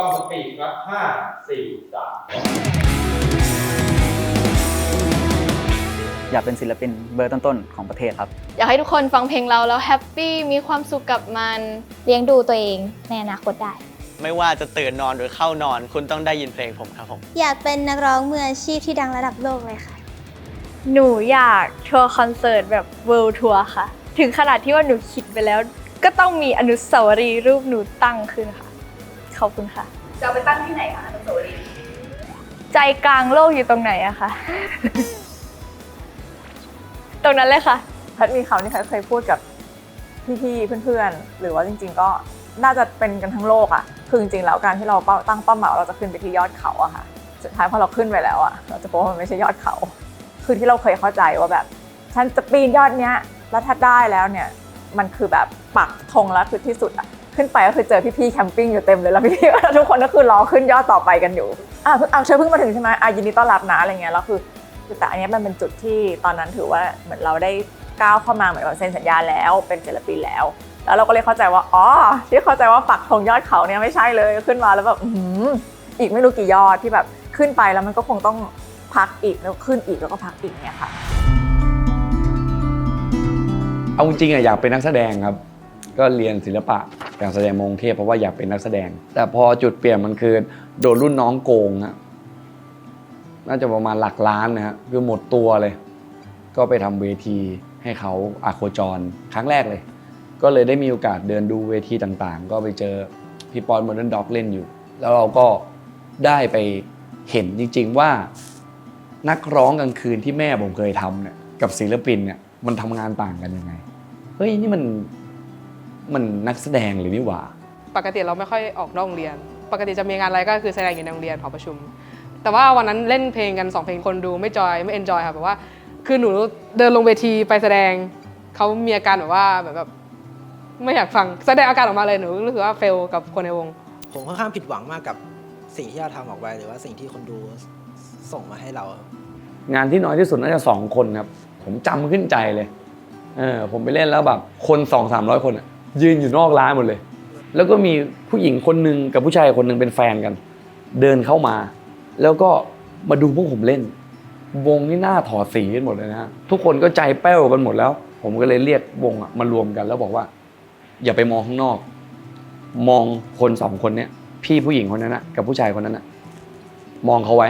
ต้องสปีดครับห้าสี่สามสองอยากเป็นศิลปินเบอร์ต้นๆของประเทศครับ อยากให้ทุกคนฟังเพลงเราแล้วแฮปปี้มีความสุขกับมัน เลี้ยงดูตัวเองในอนาคตได้ ไม่ว่าจะตื่นนอนหรือเข้านอน คุณต้องได้ยินเพลงผมครับผม อยากเป็นนักร้องมืออาชีพที่ดังระดับโลกเลยค่ะ หนูอยากทัวร์คอนเสิร์ตแบบเวิลด์ทัวร์ค่ะ ถึงขนาดที่ว่าหนูคิดไปแล้ว ก็ต้องมีอนุสาวรีย์รูปหนูตั้งขึ้นค่ะ ขอบคุณค่ะ จะเอาไปตั้งที่ไหนคะอนุสาวรีย์ใจกลางโลกอยู่ตรงไหนอะคะตรงนั้นเลยค่ะ แพทย์มีคำที่แพทย์เคยพูดกับพี่ๆเพื่อนๆ หรือว่าจริง ๆ ก็น่าจะเป็นกันทั้งโลกอะคือจริงๆแล้วการที่เราเป้าตั้งเป้าหมายว่าเราจะขึ้นไปที่ยอดเขาอะค่ะสุดท้ายพอเราขึ้นไปแล้วอะเราจะพบว่ามันไม่ใช่ยอดเขา คือที่เราเคยเข้าใจว่าแบบ ฉันจะปีนยอดเนี้ยแล้วถ้าได้แล้วเนี่ยมันคือแบบปักธงแล้วคือที่สุดอะ ขึ้นไปก็คือเจอพี่ๆแคมปิ้งอยู่เต็มเลยแล้วพี่ๆทุกคนก็คือรอขึ้นยอดต่อไปกันอยู่อะเพิ่งอะเชอเพิ่งมาถึงใช่ไหมอะยินดีต้อนรับนะอะไรเงี้ยแล้วคือแต่อันนี้มันเป็นจุดที่ตอนนั้นถือว่าเหมือนเราได้ก้าวเข้ามาเหมือนเซ็นสัญญาแล้วเป็นศิลปินแล้ว แล้วเราก็เลยเข้าใจว่าอ๋อที่เข้าใจว่าปักธงยอดเขาเนี่ยไม่ใช่เลยขึ้นมาแล้วแบบอืมอีกไม่รู้กี่ยอดที่แบบขึ้นไปแล้วมันก็คงต้องพักอีกแล้วขึ้นอีกแล้วก็พักอีกเนี่ยค่ะ เอาจริงอะอยากเป็นนักแสดงครับ ก็เรียนศิลปะ การแสดงมงเทพเพราะว่าอยากเป็นนักแสดง แต่พอจุดเปลี่ยนมันคือโดนรุ่นน้องโกงฮะน่าจะประมาณหลักล้านนะฮะคือหมดตัวเลย ก็ไปทำเวทีให้เขาอาโคจรครั้งแรกเลย ก็เลยได้มีโอกาสเดินดูเวทีต่างๆ ก็ไปเจอพี่ปอนโมเดิร์นด็อกเล่นอยู่ แล้วเราก็ได้ไปเห็นจริง ๆว่านักร้องกลางคืนที่แม่ผมเคยทำเนี่ยกับศิลปินเนี่ยมันทำงานต่างกันยังไง เฮ้ยนี่มัน มันนักแสดงหรือนี่หว่า ปกติเราไม่ค่อยออกนอกโรงเรียน ปกติจะมีงานอะไรก็คือแสดงอยู่ในโรงเรียนหอประชุม แต่ว่าวันนั้นเล่นเพลงกันสองเพลงคนดูไม่จอยไม่เอนจอยค่ะแบบว่าคือหนูเดินลงเวทีไปแสดงเขามีอาการแบบว่าแบบแบบไม่อยากฟังแสดงอาการออกมาเลยหนูรู้สึกว่าเฟลกับคนในวง ผมค่อนข้างผิดหวังมากกับสิ่งที่เราทำออกไปหรือว่าสิ่งที่คนดูส่งมาให้เรางานที่น้อยที่สุดน่าจะสองคนครับ ผมจำขึ้นใจเลย เออ ผมไปเล่นแล้วแบบ คนสองสามร้อยคนอะ ยืนอยู่นอกร้านหมดเลย แล้วก็มีผู้หญิงคนหนึ่งกับผู้ชายคนหนึ่งเป็นแฟนกัน เดินเข้ามา แล้วก็มาดูพวกผมเล่น วงนี่หน้าถอดสีกันหมดเลยนะทุกคนก็ใจแป้วกันหมดแล้ว ผมก็เลยเรียกวงอะมารวมกัน แล้วบอกว่า อย่าไปมองข้างนอก มองคนสองคนเนี้ยพี่ผู้หญิงคนนั้นนะกับผู้ชายคนนั้นนะมองเขาไว้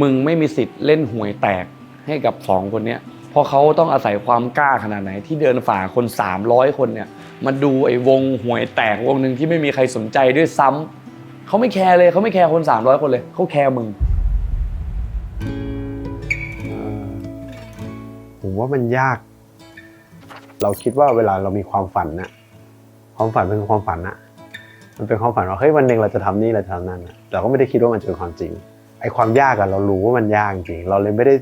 มึงไม่มีสิทธิ์เล่นหวยแตกให้กับสองคนเนี้ย ราะเขาต้องอาศัยความกล้าขนาดไหน ที่เดินฝ่าคน 300 คนเนี่ยมาดูไอ้วงหวยแตกวงหนึ่งที่ไม่มีใครสนใจด้วยซ้ำเขาไม่แคร์เลยเขาไม่แคร์คน 300 คนเลยเขาแคร์มึงผมว่ามันยาก เราคิดว่าเวลาเรามีความฝันนะความฝันเป็นความฝันนะมันเป็นความฝันว่าเฮ้ยวันหนึ่งเราจะทำนี่เราจะทำนั่นนะเราก็ไม่ได้คิดว่ามันจะเป็นความจริงไอ้ความยากอะเรารู้ว่ามันยากจริง เราเลยไม่ได้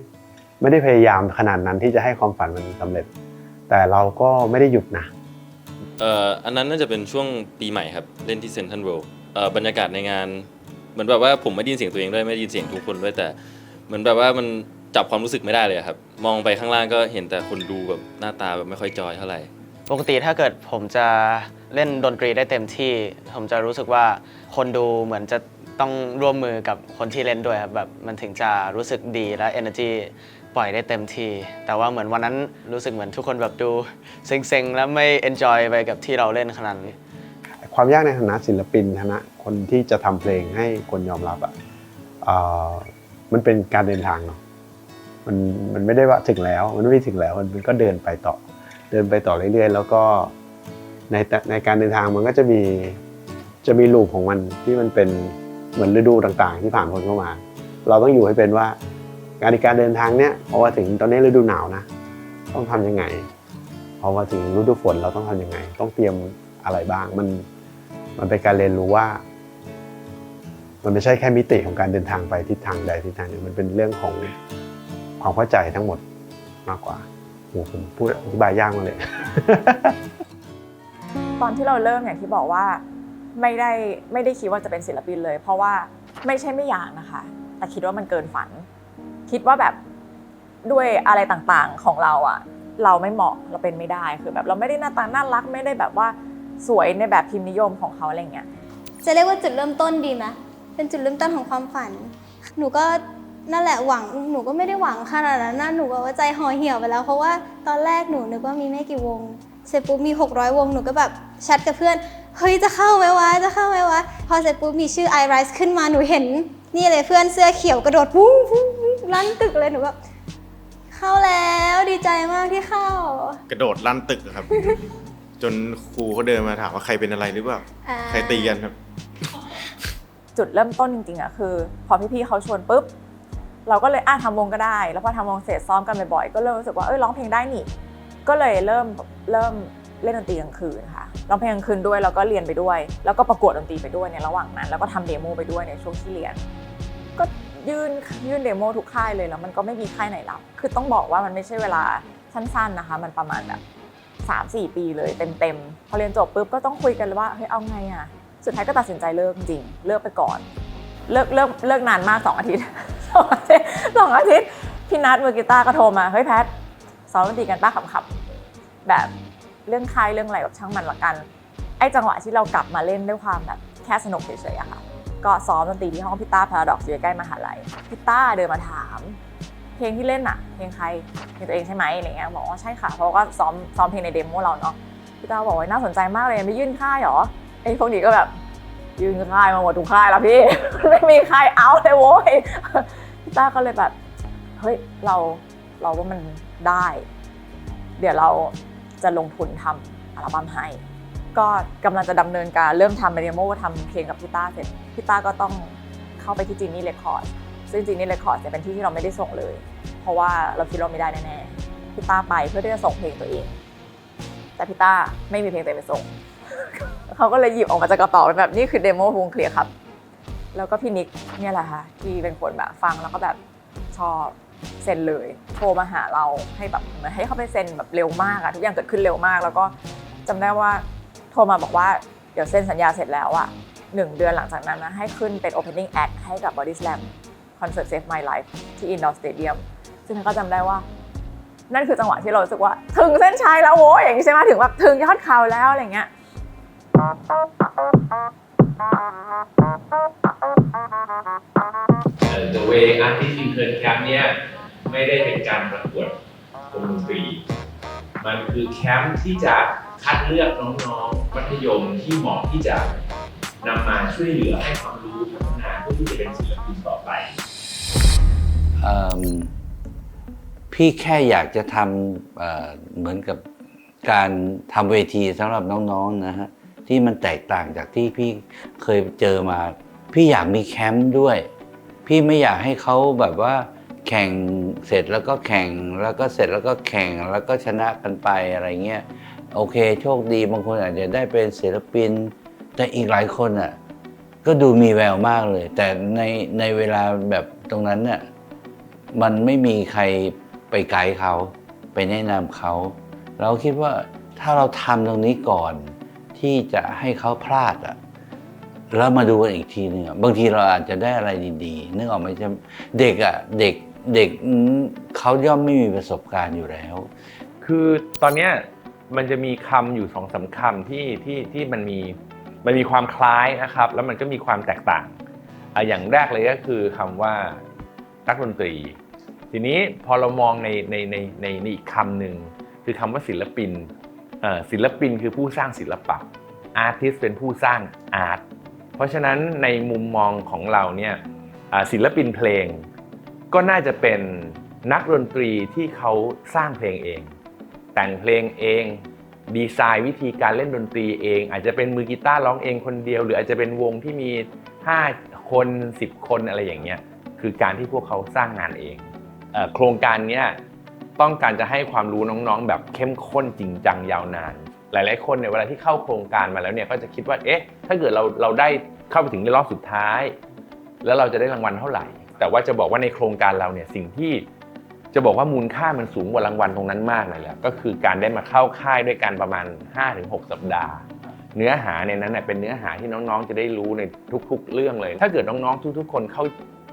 ไม่ได้พยายามขนาดนั้นที่จะให้ความฝันมันสำเร็จ แต่เราก็ไม่ได้หยุดนะเอ่ออันนั้นน่าจะเป็นช่วงปีใหม่ครับ เล่นที่เซนทรัลเวิลด์บรรยากาศในงานเหมือนแบบว่าผมไม่ได้ยินเสียงตัวเองด้วยไม่ได้ยินเสียงทุกคนด้วยแต่เหมือนแบบว่ามันจับความรู้สึกไม่ได้เลยครับ มองไปข้างล่างก็เห็นแต่คนดูแบบหน้าตาแบบไม่ค่อยจอยเท่าไหร่ปกติถ้าเกิดผมจะเล่นดนตรีได้เต็มที่ ผมจะรู้สึกว่าคนดูเหมือนจะต้องร่วมมือกับคนที่เล่นด้วยครับแบบมันถึงจะรู้สึกดีและ energy ปล่อยได้เต็มที่ แต่ว่าเหมือนวันนั้นรู้สึกเหมือนทุกคนแบบดูเซ็งๆ แล้วไม่ enjoy ไปกับที่เราเล่นขนาดนี้ความยากในฐานะศิลปินฐานะคนที่จะทำเพลงให้คนยอมรับอะมันเป็นการเดินทางเนาะมันมันไม่ได้ว่าถึงแล้ว มันไม่ถึงแล้วมันก็เดินไปต่อ เดินไปต่อเรื่อยๆ แล้วก็ในแต่ในการเดินทางมันก็จะมีจะมีลูปของมันที่มันเป็นเหมือนฤดูต่างๆ ที่ผ่านพ้นเข้ามา เราต้องอยู่ให้เป็นว่า การในการเดินทางเนี้ยพอมาถึงตอนนี้ฤดูหนาวนะ ต้องทำยังไง พอมาถึงฤดูฝนเราต้องทำยังไง ต้องเตรียมอะไรบ้างมันมันเป็นการเรียนรู้ว่า มันไม่ใช่แค่มิติของการเดินทางไปทิศทางใดทิศทางหนึ่งมันเป็นเรื่องของความเข้าใจทั้งหมดมากกว่าโหผมพูดอธิบายยากมากเลย ตอนที่เราเริ่มอย่างที่บอกว่าไม่ได้ไม่ได้คิดว่าจะเป็นศิลปินเลย เพราะว่าไม่ใช่ไม่อยากนะคะ แต่คิดว่ามันเกินฝัน คิดว่าแบบด้วยอะไรต่างๆของเราอะเราไม่เหมาะเราเป็นไม่ได้คือแบบเราไม่ได้หน้าตาน่ารักไม่ได้แบบว่าสวยในแบบพิมพ์นิยมของเขาอะไรเงี้ยจะเรียกว่าจุดเริ่มต้นดีไหมเป็นจุดเริ่มต้นของความฝัน หนูก็นั่นแหละหวังหนูก็ไม่ได้หวังขนาดนั้นนะหนูแบบว่าใจห่อเหี่ยวไปแล้ว เพราะว่าตอนแรกหนูนึกว่ามีไม่กี่วงเสร็จปุ๊บมี 600 วงหนูก็แบบแชทกับเพื่อนเฮ้ยจะเข้าไหมวะจะเข้าไหมวะพอเสร็จปุ๊บมีชื่อ i rise ขึ้นมาหนูเห็น นี่เลยเพื่อนเสื้อเขียวกระโดดวุ้งวุ้งวุ้งลั่นตึกเลยหนูแบบเข้าแล้วดีใจมากที่เข้า กระโดดลั่นตึกอะครับ จนครูเขาเดินมาถามว่าใครเป็นอะไรหรือเปล่าอ่า ใครตีกันครับ จุดเริ่มต้นจริงๆอะคือ พอพี่ๆเขาชวนปุ๊บ เราก็เลยอะทำวงก็ได้ แล้วพอทำวงเสร็จซ้อมกันบ่อยๆก็เริ่มรู้สึกว่าเอ้ยร้องเพลงได้นี่ ก็เลยเริ่มเริ่มเล่นดนตรีกลางคืนค่ะร้องเพลงกลางคืนด้วยแล้วก็เรียนไปด้วย แล้วก็ประกวดดนตรีไปด้วยในระหว่างนั้น แล้วก็ทำเดโมไปด้วยในช่วงที่เรียน ก็ยื่นยื่นเดโมทุกค่ายเลยแล้วมันก็ไม่มีค่ายไหนรับ คือต้องบอกว่ามันไม่ใช่เวลาสั้นๆนะคะ มันประมาณแบบสามสี่ปีเลยเต็มๆ พอเรียนจบปุ๊บก็ต้องคุยกันว่าเฮ้ยเอาไงอะสุดท้ายก็ตัดสินใจเลิกจริง เลิกไปก่อน เลิกเลิกเลิกนานมากสองอาทิตย์สองอาทิตย์พี่นัทมือกีตาร์ก็โทรมาเฮ้ยแพทซ้อมดนตรีกันป้าขำๆแบบเรื่องค่ายเรื่องอะไรแบบช่างมันละกัน ไอ้จังหวะที่เรากลับมาเล่นด้วยความแบบแค่สนุกเฉยๆอะค่ะ ก็ซ้อมดนตรีที่ห้องพี่ต้าพาราดอกอยู่ใกล้มหาลัยพี่ต้าเดินมาถาม เพลงที่เล่นอะเพลงใครเพลงตัวเองใช่ไหมอะไรเงี้ยบอกว่าใช่ค่ะเพราะว่าซ้อมซ้อมเพลงในเดโมเราเนาะพี่ต้าบอกว่าน่าสนใจมากเลยไม่ยื่นค่ายเหรอไอ้พวกนี้ก็แบบยื่นค่ายมาหมดทุกค่ายแล้วพี่ ไม่มีใครเอาเลยโว้ยพี่ต้าก็เลยแบบเฮ้ยเราเราว่ามันได้ เดี๋ยวเราจะลงทุนทำอัลบั้มให้ ก็กำลังจะดำเนินการเริ่มทำเดโมทำเพลงกับพี่ต้าเสร็จพี่ต้าก็ต้องเข้าไปที่จีนี่เรคคอร์ดซึ่งจีนี่เรคคอร์ดจะเป็นที่ที่เราไม่ได้ส่งเลย เพราะว่าเราคิดเราไม่ได้แน่ๆพี่ต้าไปเพื่อที่จะส่งเพลงตัวเอง แต่พี่ต้าไม่มีเพลงตัวเองไปส่ง เขาก็เลยหยิบออกมาจากกระเป๋าแบบนี่คือเดโมวงเคลียร์ครับ แล้วก็พี่นิกเนี่ยแหละค่ะที่เป็นคนแบบฟังแล้วก็แบบชอบเซ็นเลยโทรมาหาเราให้แบบเหมือนให้เขาไปเซ็นแบบเร็วมากอะทุกอย่างเกิดขึ้นเร็วมาก แล้วก็จำได้ว่า ทรมาบอกว่าเดี๋ยวเซ็นสัญญาเสร็จแล้วอะหนึ่งเดือนหลังจากนั้นนะให้ขึ้นเป็น opening act ให้กับ Body Slam Concert Save My Life ที่ Indoor Stadium ซึ่งก็จำได้ว่านั่นคือจังหวะที่เราสึกว่า ถึงเส้นชัยแล้วโว้ยอย่างนี้ใช่ไหมถึงแบบถึงยอดเขาแล้วอะไรเงี้ย The Way Artist Intern Camp เนี่ยไม่ได้เป็นการประกวดวงดนตรี มันคือแคมป์ที่จะ คัดเลือกน้องๆมัธยมที่เหมาะที่จะนำมาช่วยเหลือให้ความรู้พัฒนาเพื่อที่จะเป็นศิลปินต่อไป พี่แค่อยากจะทำเอ่อเหมือนกับการทำเวทีสำหรับน้องๆนะฮะที่มันแตกต่างจากที่พี่เคยเจอมา พี่อยากมีแคมป์ด้วย พี่ไม่อยากให้เขาแบบว่าแข่งเสร็จแล้วก็แข่งแล้วก็เสร็จแล้วก็แข่งแล้วก็ชนะกันไปอะไรเงี้ย โอเค โชคดีบางคนอาจจะได้เป็นศิลปิน แต่อีกหลายคนอะก็ดูมีแววมากเลย แต่ในในเวลาแบบตรงนั้นน่ะมันไม่มีใครไปไกด์เขา ไปแนะนำเขา เราคิดว่าถ้าเราทำตรงนี้ก่อนที่จะให้เขาพลาดอะแล้วมาดูกันอีกทีหนึงบางทีเราอาจจะได้อะไรดีๆนึกออกไหมจะเด็กอะเด็กเด็กเขาย่อมไม่มีประสบการณ์อยู่แล้ว คือตอนเนี้ย มันจะมีคำอยู่สองสาคำที่ที่ที่มันมีมันมีความคล้ายนะครับ แล้วมันก็มีความแตกต่างอย่างแรกเลยก็คือคำว่านักดนตรี ทีนี้พอเรามองในในในในในอีกคำหนึ่งคือคำว่าศิลปินศิลปินคือผู้สร้างศิลปะอาร์ติสเป็นผู้สร้างอาร์ตเพราะฉะนั้นในมุมมองของเราเนี่ยศิลปินเพลง ก็น่าจะเป็นนักดนตรีที่เขาสร้างเพลงเอง แต่งเพลงเอง ดีไซน์วิธีการเล่นดนตรีเอง อาจจะเป็นมือกีตาร์ร้องเองคนเดียว หรืออาจจะเป็นวงที่มี 5 คน 10 คนอะไรอย่างเงี้ยคือการที่พวกเขาสร้างงานเองเออโครงการเนี้ยต้องการจะให้ความรู้น้องๆ แบบเข้มข้นจริงจังยาวนาน หลายๆคนเนี่ยเวลาที่เข้าโครงการมาแล้วเนี่ยก็จะคิดว่าเอ๊ะถ้าเกิดเราเราได้เข้าไปถึงในรอบสุดท้าย แล้วเราจะได้รางวัลเท่าไหร่ แต่ว่าจะบอกว่าในโครงการเราเนี่ยสิ่งที่ จะบอกว่ามูลค่ามันสูงกว่ารางวัลตรงนั้นมากเลยแหละก็คือการได้มาเข้าค่ายด้วยกันประมาณ 5-6 สัปดาห์ เนื้อหาในนั้นเป็นเนื้อหาที่น้องๆ จะได้รู้ในทุกๆ เรื่องเลย ถ้าเกิดน้องๆ ทุกๆ คนเข้า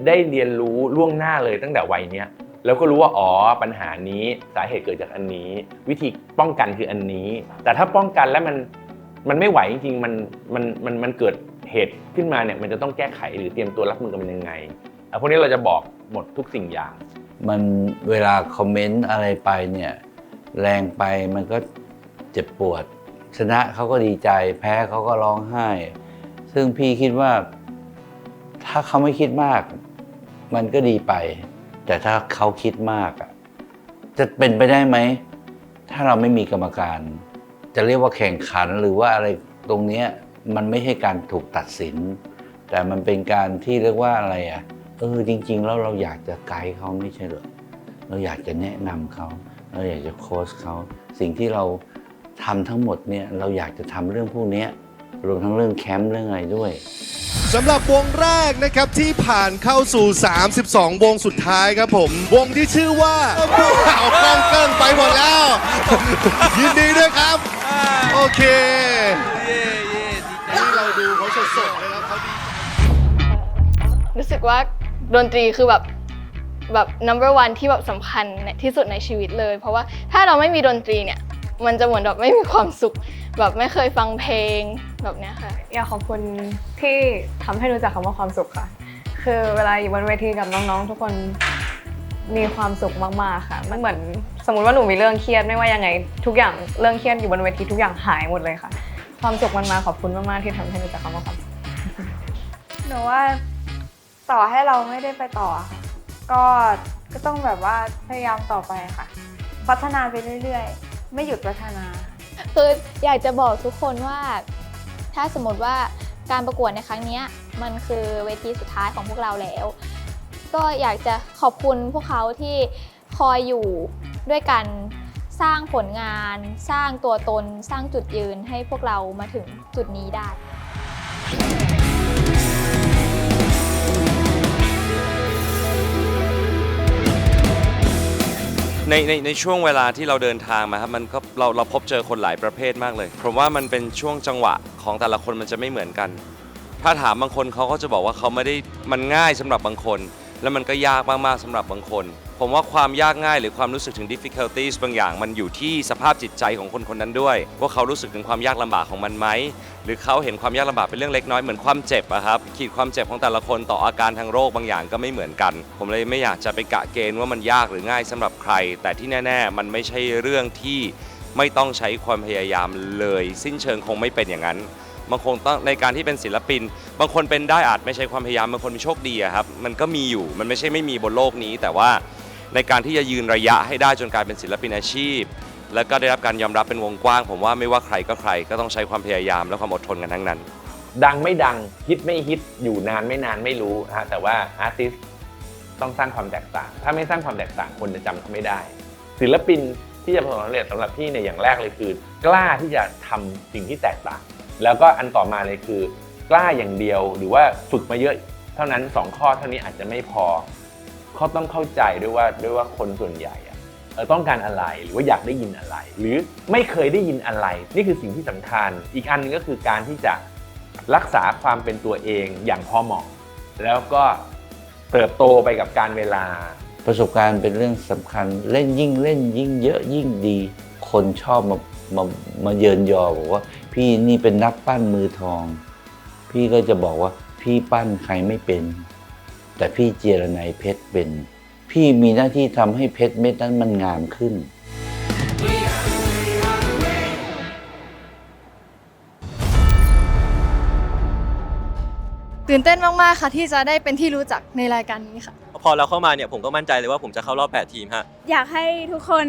ได้เรียนรู้ล่วงหน้าเลยตั้งแต่วัยเนี้ยแล้วก็รู้ว่าอ๋อปัญหานี้สาเหตุเกิดจากอันนี้ วิธีป้องกันคืออันนี้ แต่ถ้าป้องกันแล้วมันมันไม่ไหวจริงๆมันมันมันมันเกิดเหตุขึ้นมาเนี่ยมันจะต้องแก้ไขหรือเตรียมตัวรับมือกันเป็นยังไงอะพวกนี้เราจะบอกหมดทุกสิ่งอย่าง มันเวลาคอมเมนต์อะไรไปเนี่ย แรงไปมันก็เจ็บปวด ชนะเขาก็ดีใจ แพ้เขาก็ร้องไห้ ซึ่งพี่คิดว่า ถ้าเขาไม่คิดมาก มันก็ดีไป แต่ถ้าเขาคิดมากอะจะเป็นไปได้ไหม ถ้าเราไม่มีกรรมการ จะเรียกว่าแข่งขันหรือว่าอะไรตรงเนี้ยมันไม่ใช่การถูกตัดสิน แต่มันเป็นการที่เรียกว่าอะไรอะ ออจริง ๆ แล้วเราอยากจะไกด์เขาไม่ใช่เหรอเราอยากจะแนะนำเขาเราอยากจะโค้ชเขาสิ่งที่เราทำทั้งหมดเนี่ยเราอยากจะทำเรื่องพวกเนี้ยรวมทั้งเรื่องแคมป์เรื่องอะไรด้วยสำหรับวงแรกนะครับที่ผ่านเข้าสู่ 32 วงสุดท้ายครับผม วงที่ชื่อว่าข่าวกล้องเกินไปหมดแล้ว ยินดีด้วยครับ โอเคนี่เราดูเขาสดๆเลยครับเขาดีรู้สึกว่า ดนตรีคือแบบแบบ number one ที่แบบสำคัญในที่สุดในชีวิตเลย เพราะว่าถ้าเราไม่มีดนตรีเนี่ย มันจะเหมือนแบบไม่มีความสุข แบบไม่เคยฟังเพลงแบบเนี้ยค่ะ อยากขอบคุณที่ทำให้รู้จักคำว่าความสุขค่ะ คือเวลาอยู่บนเวทีกับน้องๆ ทุกคนมีความสุขมากๆค่ะ มันเหมือนสมมติว่าหนูมีเรื่องเครียดไม่ว่ายังไง ทุกอย่างเรื่องเครียดอยู่บนเวทีทุกอย่างหายหมดเลยค่ะ ความสุขมันมาขอบคุณมากๆที่ทำให้รู้จักคำว่าความสุข หนูว่า ต่อให้เราไม่ได้ไปต่อค่ะก็ก็ต้องแบบว่าพยายามต่อไปค่ะ พัฒนาไปเรื่อยๆ ไม่หยุดพัฒนา คืออยากจะบอกทุกคนว่า ถ้าสมมติว่าการประกวดในครั้งนี้มันคือเวทีสุดท้ายของพวกเราแล้ว ก็อยากจะขอบคุณพวกเขาที่คอยอยู่ด้วยกันสร้างผลงาน สร้างตัวตน สร้างจุดยืนให้พวกเรามาถึงจุดนี้ได้ ในในในช่วงเวลาที่เราเดินทางมาครับมันก็เราเราพบเจอคนหลายประเภทมากเลยผมว่ามันเป็นช่วงจังหวะของแต่ละคนมันจะไม่เหมือนกัน ถ้าถามบางคนเขาก็จะบอกว่าเขาไม่ได้มันง่ายสำหรับบางคน แล้วมันก็ยากมากๆสำหรับบางคน ผมว่าความยากง่ายหรือความรู้สึกถึง difficulties บางอย่างมันอยู่ที่สภาพจิตใจของคนคนนั้นด้วย ว่าเขารู้สึกถึงความยากลำบากของมันไหมหรือเขาเห็นความยากลำบากเป็นเรื่องเล็กน้อยเหมือนความเจ็บอะครับขีดความเจ็บของแต่ละคนต่ออาการทางโรคบางอย่างก็ไม่เหมือนกัน ผมเลยไม่อยากจะไปกะเกณฑ์ว่ามันยากหรือง่ายสำหรับใคร แต่ที่แน่ ๆ มันไม่ใช่เรื่องที่ไม่ต้องใช้ความพยายามเลย สิ้นเชิงคงไม่เป็นอย่างนั้นบางคนต้องในการที่เป็นศิลปิน บางคนเป็นได้อาจไม่ใช่ความพยายามบางคนมีโชคดีอะครับ มันก็มีอยู่มันไม่ใช่ไม่มีบนโลกนี้ แต่ว่า ในการที่จะยืนระยะให้ได้จนกลายเป็นศิลปินอาชีพ แล้วก็ได้รับการยอมรับเป็นวงกว้าง ผมว่าไม่ว่าใครก็ใครก็ต้องใช้ความพยายามและความอดทนกันทั้งนั้น ดังไม่ดังฮิตไม่ฮิตอยู่นานไม่นานไม่รู้นะฮะแต่ว่าอาร์ติสต้องสร้างความแตกต่าง ถ้าไม่สร้างความแตกต่างคนจะจำเขาไม่ได้ ศิลปินที่จะประสบความสำเร็จสำหรับพี่เนี่ยอย่างแรกเลยคือ กล้าที่จะทำสิ่งที่แตกต่าง แล้วก็อันต่อมาเลยคือ กล้าอย่างเดียวหรือว่าฝึกมาเยอะ เท่านั้นสองข้อเท่านี้อาจจะไม่พอ เขาต้องเข้าใจด้วยว่าด้วยว่าคนส่วนใหญ่อะต้องการอะไรหรือว่าอยากได้ยินอะไร หรือไม่เคยได้ยินอะไร นี่คือสิ่งที่สำคัญ อีกอันหนึงก็คือการที่จะรักษาความเป็นตัวเองอย่างพอเหมาะ แล้วก็เติบโตไปกับการเวลาประสบการณ์เป็นเรื่องสำคัญเล่นยิ่งเล่นยิ่งเยอะยิ่งดี คนชอบมามามาเยินยอบอกว่า พี่นี่เป็นนักปั้นมือทอง พี่ก็จะบอกว่าพี่ปั้นใครไม่เป็น แต่พี่เจรไนเพชรเป็น พี่มีหน้าที่ทำให้เพชรเม็ดนั้นมันงามขึ้น ตื่นเต้นมากๆค่ะที่จะได้เป็นที่รู้จักในรายการนี้ค่ะ พอเราเข้ามาเนี่ยผมก็มั่นใจเลยว่าผมจะเข้ารอบ 8 ทีมฮะ อยากให้ทุกคน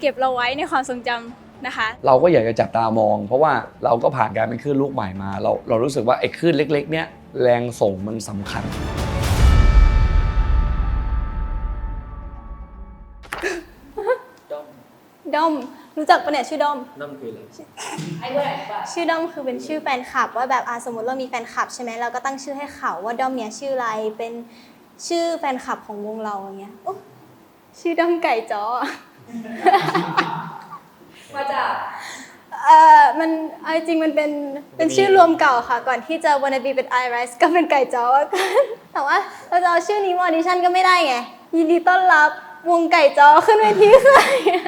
เก็บเราไว้ในความทรงจำนะคะ เราก็อยากจะจับตามอง เพราะว่าเราก็ผ่านการเป็นคลื่นลูกใหม่มา เราเรารู้สึกว่าไอ้คลื่นเล็ก ๆ เนี้ยแรงส่งมันสำคัญ ดอม รู้จักปะเนี่ยชื่อดอม นั่นคืออะไรชื่อด้อมคือเป็นชื่อแฟนคลับ ว่าแบบอาสมมติเรามีแฟนคลับใช่ไหมเราก็ตั้งชื่อให้เขาว่าด้อมเนี้ยชื่ออะไรเป็นชื่อแฟนคลับของวงเราอย่างเงี้ยโอ้ชื่อด้อมไก่จ้อ มาจาก เอ่อมันเอาจริงๆมันเป็นเป็นชื่อรวมเก่าค่ะ ก่อนที่จะ wanna be เป็น i rice ก็เป็นไก่จ้อแต่ว่าเราจะเอาชื่อนี้มาออดิชั่นก็ไม่ได้ไง ยินดีต้อนรับวงไก่จ้อขึ้นเวทีคืออะไรอะ